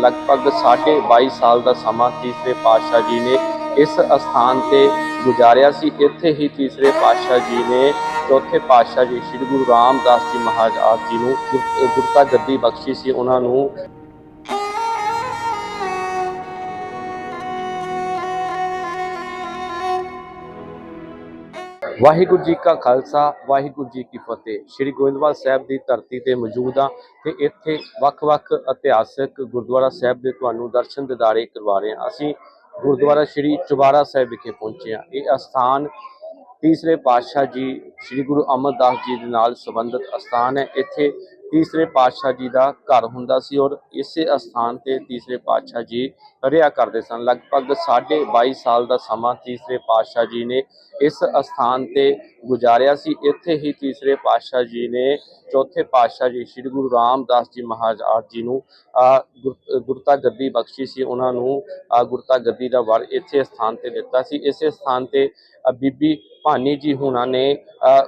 ਲਗਭਗ 22.5 ਸਾਲ ਦਾ ਸਮਾਂ ਤੀਸਰੇ ਪਾਤਸ਼ਾਹ ਜੀ ਨੇ ਇਸ ਅਸਥਾਨ ਤੇ ਗੁਜ਼ਾਰਿਆ ਸੀ। ਇੱਥੇ ਹੀ ਤੀਸਰੇ ਪਾਤਸ਼ਾਹ ਜੀ ਨੇ ਚੌਥੇ ਪਾਤਸ਼ਾਹ ਜੀ, ਸ੍ਰੀ ਗੁਰੂ ਰਾਮਦਾਸ ਜੀ ਮਹਾਰਾਜ ਜੀ ਨੂੰ ਗੁਰਤਾ ਗੱਦੀ ਬਖਸ਼ੀ ਸੀ। ਉਹਨਾਂ ਨੂੰ ਵਾਹਿਗੁਰੂ ਜੀ ਕਾ ਖਾਲਸਾ, ਵਾਹਿਗੁਰੂ ਜੀ ਕੀ ਫਤਿਹ। ਸ੍ਰੀ ਗੋਇੰਦਵਾਲ ਸਾਹਿਬ ਦੀ ਧਰਤੀ ਤੇ ਮੌਜੂਦ ਹਾਂ ਤੇ ਇੱਥੇ ਵੱਖ-ਵੱਖ ਇਤਿਹਾਸਕ ਗੁਰਦੁਆਰਾ ਸਾਹਿਬ ਦੇ ਤੁਹਾਨੂੰ ਦਰਸ਼ਨ ਦਿਦਾਰੇ ਕਰਵਾ ਰਹੇ ਹਾਂ। ਅਸੀਂ ਗੁਰਦੁਆਰਾ ਸ੍ਰੀ ਚੁਬਾਰਾ ਸਾਹਿਬ ਵਿਖੇ ਪਹੁੰਚੇ ਹਾਂ। ਇਹ ਅਸਥਾਨ ਤੀਸਰੇ ਪਾਤਸ਼ਾਹ ਜੀ, ਸ੍ਰੀ ਗੁਰੂ ਅਮਰਦਾਸ ਜੀ ਦੇ ਨਾਲ ਸੰਬੰਧਿਤ ਅਸਥਾਨ ਹੈ। ਇੱਥੇ ਤੀਸਰੇ ਪਾਤਸ਼ਾਹ ਜੀ ਦਾ ਘਰ ਹੁੰਦਾ ਸੀ ਔਰ ਇਸੇ ਅਸਥਾਨ ਤੇ ਤੀਸਰੇ ਪਾਤਸ਼ਾਹ ਜੀ ਰਿਹਾ ਕਰਦੇ ਸਨ। ਲਗਭਗ 22.5 ਸਾਲ ਦਾ ਸਮਾਂ ਤੀਸਰੇ ਪਾਤਸ਼ਾਹ ਜੀ ਨੇ ਇਸ ਅਸਥਾਨ ਤੇ ਗੁਜ਼ਾਰਿਆ ਸੀ। ਇੱਥੇ ਹੀ ਤੀਸਰੇ ਪਾਤਸ਼ਾਹ ਜੀ ਨੇ ਚੌਥੇ ਪਾਤਸ਼ਾਹ ਜੀ ਸ੍ਰੀ ਗੁਰੂ ਰਾਮਦਾਸ ਜੀ ਮਹਾਰਾਜ ਜੀ ਨੂੰ ਗੁਰ- ਗੁਰਤਾ ਗੱਦੀ ਬਖਸ਼ੀ ਸੀ। ਉਹਨਾਂ ਨੂੰ ਗੁਰਤਾ ਗੱਦੀ ਦਾ ਵਰ ਇੱਥੇ ਸਥਾਨ ਤੇ ਦਿੱਤਾ ਸੀ। ਇਸੇ ਸਥਾਨ ਤੇ ਬੀਬੀ ਭਾਨੀ ਜੀ ਹੁਣਾਂ ਨੇ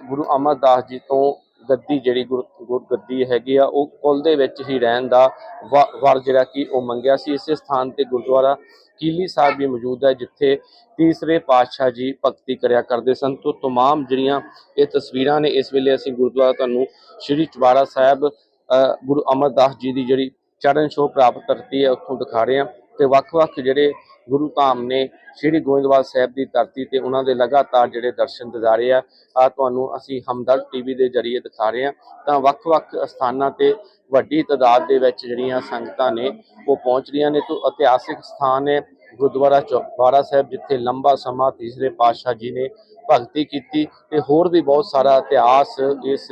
ਗੁਰੂ ਅਮਰਦਾਸ ਜੀ ਤੋਂ ਗੱਦੀ ਜਿਹੜੀ ਗੁਰ ਗੁਰ ਗੱਦੀ ਹੈਗੀ ਆ ਉਹ ਕੁਲ ਦੇ ਵਿੱਚ ਹੀ ਰਹਿਣ ਦਾ ਵ- ਵਰ ਜਿਹੜਾ ਕਿ ਉਹ ਮੰਗਿਆ ਸੀ ਇਸੇ ਸਥਾਨ ਤੇ ਗੁਰਦੁਆਰਾ ਕੀਲੀ ਸਾਹਿਬ ਵੀ ਮੌਜੂਦ ਹੈ ਜਿੱਥੇ ਤੀਸਰੇ ਪਾਤਸ਼ਾਹ ਜੀ ਭਗਤੀ ਕਰਿਆ ਕਰਦੇ ਸਨ ਤੋਂ तमाम ਜਿਹੜੀਆਂ ਇਹ ਤਸਵੀਰਾਂ ਨੇ ਇਸ ਵੇਲੇ ਅਸੀਂ ਗੁਰਦੁਆਰਾ ਤੁਹਾਨੂੰ ਸ਼੍ਰੀ ਚੁਬਾਰਾ ਸਾਹਿਬ ਅ, ਗੁਰੂ ਅਮਰਦਾਸ ਜੀ ਦੀ ਜਿਹੜੀ ਚਰਨ ਛੋਹ ਪ੍ਰਾਪਤ ਧਰਤੀ ਹੈ ਉੱਥੋਂ ਦਿਖਾ ਰਹੇ ਹਾਂ ਤੇ ਵੱਖ-ਵੱਖ ਜਿਹੜੇ ਗੁਰੂ ਧਾਮ ਨੇ ਸ਼੍ਰੀ ਗੋਇੰਦਵਾਲ ਸਾਹਿਬ ਦੀ ਧਰਤੀ ਤੇ ਉਹਨਾਂ ਦੇ ਲਗਾਤਾਰ ਜਿਹੜੇ ਦਰਸ਼ਨ ਦਿਦਾਰੇ ਆ ਆ ਤੁਹਾਨੂੰ ਅਸੀਂ ਹਮਦਰਦ ਟੀਵੀ ਦੇ ਜਰੀਏ ਦਿਖਾ ਰਹੇ ਹਾਂ। ਤਾਂ ਵੱਖ-ਵੱਖ ਸਥਾਨਾਂ ਤੇ ਵੱਡੀ ਤਾਦਾਦ ਦੇ ਵਿੱਚ ਜਿਹੜੀਆਂ ਸੰਗਤਾਂ ਨੇ, ਉਹ ਪਹੁੰਚ ਰਹੀਆਂ ਨੇ। ਤੋਂ ਇਤਿਹਾਸਿਕ ਸਥਾਨ ਹੈ ਗੁਰਦੁਆਰਾ ਚੌਬਾਰਾ ਸਾਹਿਬ, ਜਿੱਥੇ ਲੰਬਾ ਸਮਾਂ ਤੀਸਰੇ ਪਾਤਸ਼ਾਹ ਜੀ ਨੇ ਭਗਤੀ ਕੀਤੀ ਤੇ ਹੋਰ ਵੀ ਬਹੁਤ ਸਾਰਾ ਇਤਿਹਾਸ ਇਸ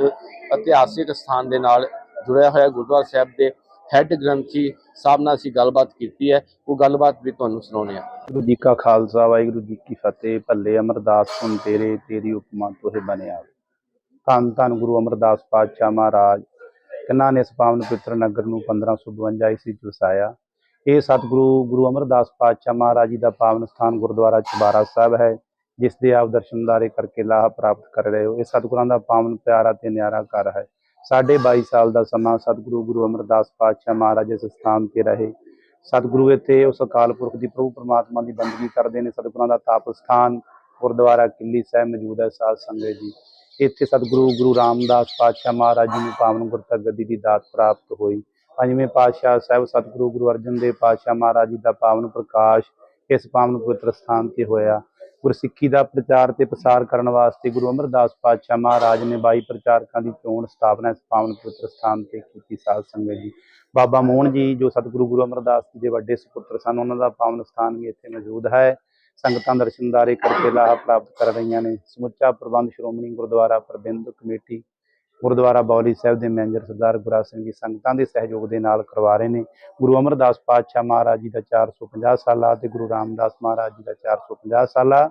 ਇਤਿਹਾਸਿਕ ਸਥਾਨ ਦੇ ਨਾਲ ਜੁੜਿਆ ਹੋਇਆ ਗੁਰਦੁਆਰਾ ਸਾਹਿਬ ਦੇ ਹੈੱਡ ਗ੍ਰੰਥੀ ਸਾਹਿਬ ਨਾਲ ਅਸੀਂ ਗੱਲਬਾਤ ਕੀਤੀ ਹੈ। ਉਹ ਗੱਲਬਾਤ ਵੀ ਤੁਹਾਨੂੰ ਸੁਣਾਉਂਦੇ ਹਾਂ। ਗੁਰੂ ਜੀ ਕਾ ਖਾਲਸਾ, ਵਾਹਿਗੁਰੂ ਜੀ ਕੀ ਫਤਿਹ। ਭੱਲੇ ਅਮਰਦਾਸ ਸੁਣ ਤੇਰੇ, ਤੇਰੀ ਉਪਮਾ ਤੋਹਿ ਬਣਿਆ ਧੰਨ ਧੰਨ ਗੁਰੂ ਅਮਰਦਾਸ ਪਾਤਸ਼ਾਹ ਮਹਾਰਾਜ, ਕਿਨਾਂ ਨੇ ਇਸ ਪਾਵਨ ਪਵਿੱਤਰ ਨਗਰ ਨੂੰ 1552 ਈਸਵੀ ਚ ਵਸਾਇਆ। ਇਹ ਸਤਿਗੁਰੂ ਗੁਰੂ ਅਮਰਦਾਸ ਪਾਤਸ਼ਾਹ ਮਹਾਰਾਜ ਜੀ ਦਾ ਪਾਵਨ ਸਥਾਨ ਗੁਰਦੁਆਰਾ ਚਬਾਰਾ ਸਾਹਿਬ ਹੈ, ਜਿਸ ਦੇ ਆਪ ਦਰਸ਼ਨਦਾਰੇ ਕਰਕੇ ਲਾਭ ਪ੍ਰਾਪਤ ਕਰ ਰਹੇ ਹੋ। ਇਹ ਸਤਿਗੁਰਾਂ ਦਾ ਪਾਵਨ ਪਿਆਰਾ ਤੇ ਨਿਆਰਾ ਘਰ ਹੈ। ਸਾਢੇ 22 ਸਾਲ ਦਾ ਸਮਾਂ ਸਤਿਗੁਰੂ ਗੁਰੂ ਅਮਰਦਾਸ ਪਾਤਸ਼ਾਹ ਮਹਾਰਾਜ ਇਸ ਸਥਾਨ ਤੇ ਰਹੇ। ਸਤਿਗੁਰੂ ਇੱਥੇ ਉਸ ਅਕਾਲ ਪੁਰਖ ਦੀ ਪ੍ਰਭੂ ਪਰਮਾਤਮਾ ਦੀ ਬੰਦਗੀ ਕਰਦੇ ਨੇ। ਸਤਿਗੁਰਾਂ ਦਾ ਤਾਪ ਸਥਾਨ, ਗੁਰਦੁਆਰਾ ਕਿੱਲੀ ਸਾਹਿਬ ਮੌਜੂਦ ਹੈ ਸਾਧ ਸੰਗਤ ਜੀ। ਇੱਥੇ ਸਤਿਗੁਰੂ ਗੁਰੂ ਰਾਮਦਾਸ ਪਾਤਸ਼ਾਹ ਮਹਾਰਾਜ ਜੀ ਨੂੰ ਪਾਵਨ ਗੁਰਤਾ ਗੱਦੀ ਦੀ ਦਾਤ ਪ੍ਰਾਪਤ ਹੋਈ। ਪੰਜਵੇਂ ਪਾਤਸ਼ਾਹ ਸਾਹਿਬ ਸਤਿਗੁਰੂ ਗੁਰੂ ਅਰਜਨ ਦੇਵ ਪਾਤਸ਼ਾਹ ਮਹਾਰਾਜ ਜੀ ਦਾ ਪਾਵਨ ਪ੍ਰਕਾਸ਼ ਇਸ ਪਾਵਨ ਪਵਿੱਤਰ ਸਥਾਨ ਤੇ ਹੋਇਆ। ਗੁਰਸਿੱਖੀ ਦਾ ਪ੍ਰਚਾਰ ਤੇ ਪ੍ਰਸਾਰ ਕਰਨ ਵਾਸਤੇ ਗੁਰੂ ਅਮਰਦਾਸ ਪਾਤਸ਼ਾਹ ਮਹਾਰਾਜ ਨੇ 22 ਪ੍ਰਚਾਰਕਾਂ ਦੀ ਚੋਣ ਸਥਾਪਨਾ ਇਸ ਪਾਵਨ ਪਵਿੱਤਰ ਸਥਾਨ ਤੇ ਕੀਤੀ ਸਾਧ ਸੰਗਤ ਜੀ। ਬਾਬਾ ਮੋਹਨ ਜੀ ਜੋ ਸਤਿਗੁਰੂ ਗੁਰੂ ਅਮਰਦਾਸ ਜੀ ਦੇ ਵੱਡੇ ਸੁਪੁੱਤਰ ਸਨ, ਉਹਨਾਂ ਦਾ ਪਾਵਨ ਸਥਾਨ ਵੀ ਇੱਥੇ ਮੌਜੂਦ ਹੈ। ਸੰਗਤਾਂ ਦਰਸ਼ਨਦਾਰੇ ਕਰਕੇ ਲਾਹਾ ਪ੍ਰਾਪਤ ਕਰ ਰਹੀਆਂ ਨੇ। ਸਮੁੱਚਾ ਪ੍ਰਬੰਧ ਸ਼੍ਰੋਮਣੀ ਗੁਰਦੁਆਰਾ ਪ੍ਰਬੰਧਕ ਕਮੇਟੀ ਗੁਰਦੁਆਰਾ ਬੌਲੀ ਸਾਹਿਬ ਦੇ ਮੈਨੇਜਰ ਸਰਦਾਰ ਗੁਰਾ ਸਿੰਘ ਜੀ ਸੰਗਤਾਂ ਦੇ ਸਹਿਯੋਗ ਦੇ ਨਾਲ ਕਰਵਾ ਰਹੇ ਨੇ। ਗੁਰੂ ਅਮਰਦਾਸ ਪਾਤਸ਼ਾਹ ਮਹਾਰਾਜ ਜੀ ਦਾ 450 ਸਾਲਾ ਤੇ ਗੁਰੂ ਰਾਮਦਾਸ ਮਹਾਰਾਜ ਜੀ ਦਾ 450 ਸਾਲਾ।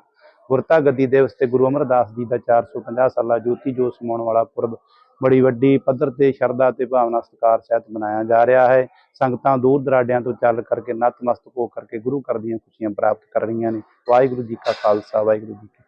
ਗੁਰਤਾ ਗੱਦੀ ਦਿਵਸ ਤੇ ਗੁਰੂ ਅਮਰਦਾਸ ਜੀ ਦਾ 450 ਸਾਲਾ ਜੋਤੀ ਜੋਤ ਸਮਾਉਣ ਵਾਲਾ ਪੁਰਬ ਬੜੀ ਵੱਡੀ ਪੱਧਰ ਤੇ ਸ਼ਰਧਾ ਤੇ ਭਾਵਨਾ ਸਤਿਕਾਰ ਸਹਿਤ ਮਨਾਇਆ ਜਾ ਰਿਹਾ ਹੈ। ਸੰਗਤਾਂ ਦੂਰ ਦਰਾਡਿਆਂ ਤੋਂ ਚੱਲ ਕਰਕੇ ਨਤਮਸਤਕ ਹੋ ਕਰਕੇ ਗੁਰੂ ਘਰ ਦੀਆਂ ਖੁਸ਼ੀਆਂ ਪ੍ਰਾਪਤ ਕਰ ਰਹੀਆਂ ਨੇ। ਵਾਹਿਗੁਰੂ ਜੀ ਕਾ ਖਾਲਸਾ, ਵਾਹਿਗੁਰੂ ਜੀ ਕੀ